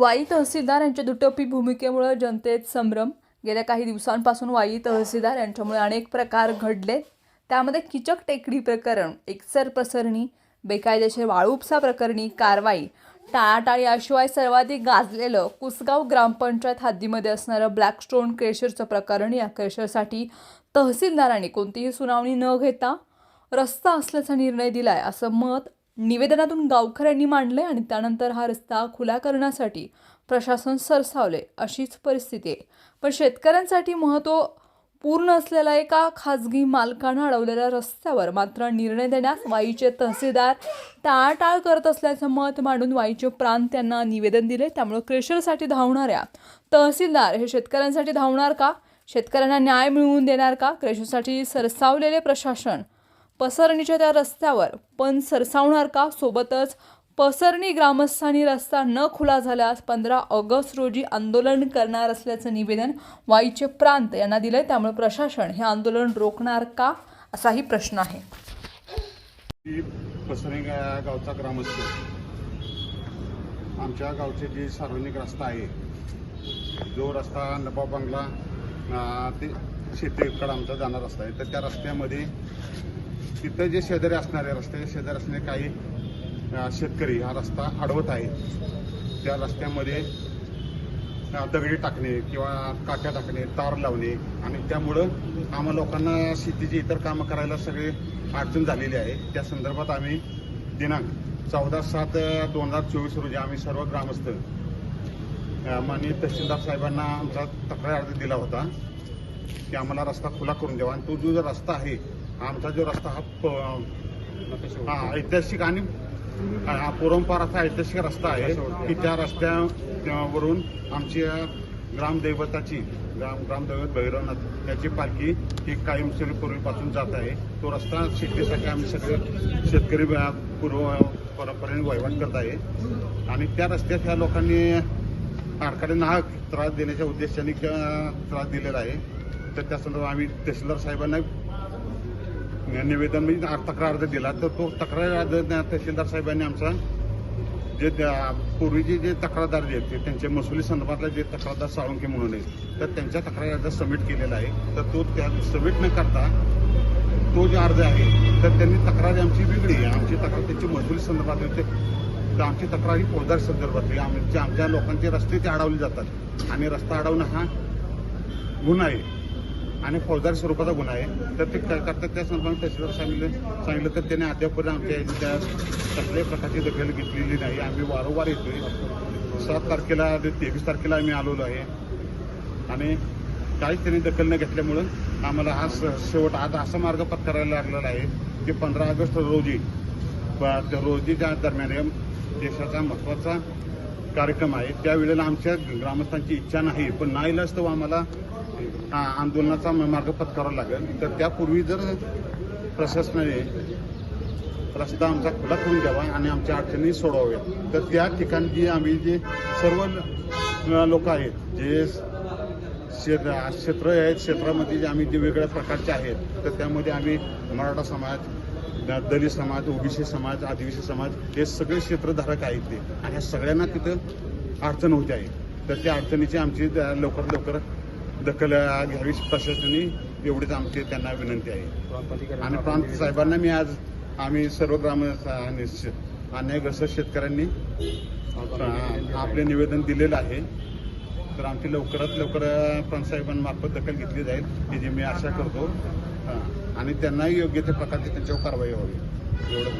वाई तहसीलदार यांच्या दुटप्पी भूमिकेमुळे जनतेत संभ्रम. गेल्या काही दिवसांपासून वाई तहसीलदार यांच्यामुळे अनेक प्रकार घडले. त्यामध्ये किचक टेकडी प्रकरण एकसर प्रसरणी बेकायदेशीर वाळूपसा प्रकरणी कारवाई टाळाटाळ याशिवाय सर्वाधिक गाजलेलं कुसगाव ग्रामपंचायत हद्दीमध्ये असणारं ब्लॅकस्टोन क्रेशरचं प्रकरण या क्रेशरसाठी तहसीलदारांनी कोणतीही सुनावणी न घेता रस्ता असल्याचा निर्णय दिलाय असं मत निवेदनातून गावकऱ्यांनी मांडले आणि त्यानंतर हा रस्ता खुला करण्यासाठी प्रशासन सरसावले अशीच परिस्थिती आहे. पण शेतकऱ्यांसाठी महत्त्व पूर्ण असलेल्या एका खाजगी मालकानं अडवलेल्या रस्त्यावर मात्र निर्णय देण्यास वाईचे तहसीलदार टाळाटाळ करत असल्याचं मत मांडून वाईचे प्रांत यांना निवेदन दिले त्यामुळे क्रेशरसाठी धावणाऱ्या तहसीलदार हे शेतकऱ्यांसाठी धावणार का? शेतकऱ्यांना न्याय मिळवून देणार का? क्रेशरसाठी सरसावलेले प्रशासन पसरणीच्या त्या रस्त्यावर. पण सरसावणार का? सोबतच पसरणी ग्रामस्थांनी रस्ता न खुला झाल्यास पंधरा ऑगस्ट रोजी आंदोलन करणार असल्याचं निवेदन वाईचे प्रांत यांना दिलंय. त्यामुळे प्रशासन हे आंदोलन रोखणार का? असाही प्रश्न आहे. पसरणी गावचा ग्रामस्थ. आमच्या गावचे जे सार्वजनिक रस्ता आहे जो रस्ता नपा बंगला ते शेतीकडं आमचा जाणार रस्ता आहे तर त्या रस्त्यामध्ये तिथं जे शेजारी असणारे रस्ते शेजारी असणारे काही शेतकरी हा रस्ता अडवत आहेत त्या रस्त्यामध्ये दगडी टाकणे किंवा काट्या टाकणे तार लावणे आणि त्यामुळं आम्हा लोकांना शेतीची इतर कामं करायला सगळे अडचण झालेली आहे. त्या संदर्भात आम्ही दिनांक चौदा सात दोन हजार चोवीस रोजी आम्ही सर्व ग्रामस्थ माननीय तहसीलदार साहेबांना आमचा तक्रार अर्ज दिला होता की आम्हाला रस्ता खुला करून द्यावा. आणि तो जो जो रस्ता आहे आमचा जो रस्ता हा हा ऐतिहासिक आणि हा परंपरा असा ऐतिहासिक रस्ता आहे की त्या रस्त्यावरून आमची ग्रामदैवताची ग्राम ग्रामदैवत भैरवनाथ त्याची पालखी ही कायमस्वरूपी पूर्वीपासून जात आहे. तो रस्ता शेतीसाठी आम्ही सगळे शेतकरी पूर्व परंपरेने वहिवाट करत आहे. आणि त्या रस्त्यात ह्या लोकांनी कारखान्यांना हा त्रास देण्याच्या उद्देशाने किंवा त्रास दिलेला आहे. तर त्या संदर्भात आम्ही तहसीलदार साहेबांना निवेदन म्हणजे तक्रार अर्ज दिला तर तो तक्रार अर्ज तहसीलदार साहेबांनी आमचा जे त्या- पूर्वीचे जे तक्रारदार जे आहेत ते त्यांचे महसुली संदर्भातले जे तक्रारदार साळुंके म्हणून आहेत तर त्यांच्या तक्रार अर्ज सबमिट केलेला आहे तर तो त्या सबमिट न करता तो जो अर्ज आहे तर त्यांनी तक्रार आमची वेगळी आहे. आमची तक्रार त्यांची महसुली संदर्भात होते तर आमची तक्रार ही फौजदारी संदर्भातली आमच्या आमच्या लोकांचे रस्ते ते अडवले जातात. आणि रस्ता अडवणं हा गुन्हा आहे. आणि फौजदारी स्वरूपाचा गुन्हा आहे. तर ते करतात त्या संदर्भात तहसीलदार सांगितलं सांगितलं तर त्याने अद्यापपर्यंत आमच्या त्या कसल्याही प्रकारची दखल घेतलेली नाही. आम्ही वारंवार येतोय. सात तारखेला तेवीस तारखेला आम्ही आलेलो आहे. आणि काहीच त्यांनी दखल न घेतल्यामुळं आम्हाला हा स- शेवट आज असा मार्ग पत्करायला लागलेला आहे की पंधरा ऑगस्ट रोजी त्या रोजीच्या दरम्यान देशाचा महत्त्वाचा कार्यक्रम आहे त्यावेळेला आमच्या ग्रामस्थांची इच्छा नाही पण नाईलाज तो आम्हाला आंदोलनाचा मार्ग पत्करावा लागेल. तर त्यापूर्वी जर प्रशासनाने रस्ता आमचा खुला करून द्यावा आणि आमच्या अडचणी सोडवाव्यात. तर त्या ठिकाणी आम्ही जे सर्व लोक आहेत जे क्षेत्र क्षेत्र आहेत क्षेत्रामध्ये जे आम्ही जे वेगळ्या प्रकारचे आहेत तर त्यामध्ये आम्ही मराठा समाज दलित समाज ओबीसी समाज आदिवासी समाज हे सगळे क्षेत्रधारक आहेत ते. आणि ह्या सगळ्यांना तिथं अडचण होते आहे. तर त्या अडचणीची आमची लवकर लवकरात लवकर दखल घ्यावी प्रशासनाने एवढीच आमची त्यांना विनंती आहे. आणि प्रांत साहेबांना मी आज आम्ही सर्व ग्राम अन्यायग्रस्त शेतकऱ्यांनी आपले निवेदन दिलेलं आहे. तर आमची लवकरात लवकर अ, साहेबांमार्फत दखल घेतली जाईल. ही जी मी आशा करतो. आणि त्यांनाही योग्य त्या प्रकारची त्यांच्यावर कारवाई व्हावी. एवढं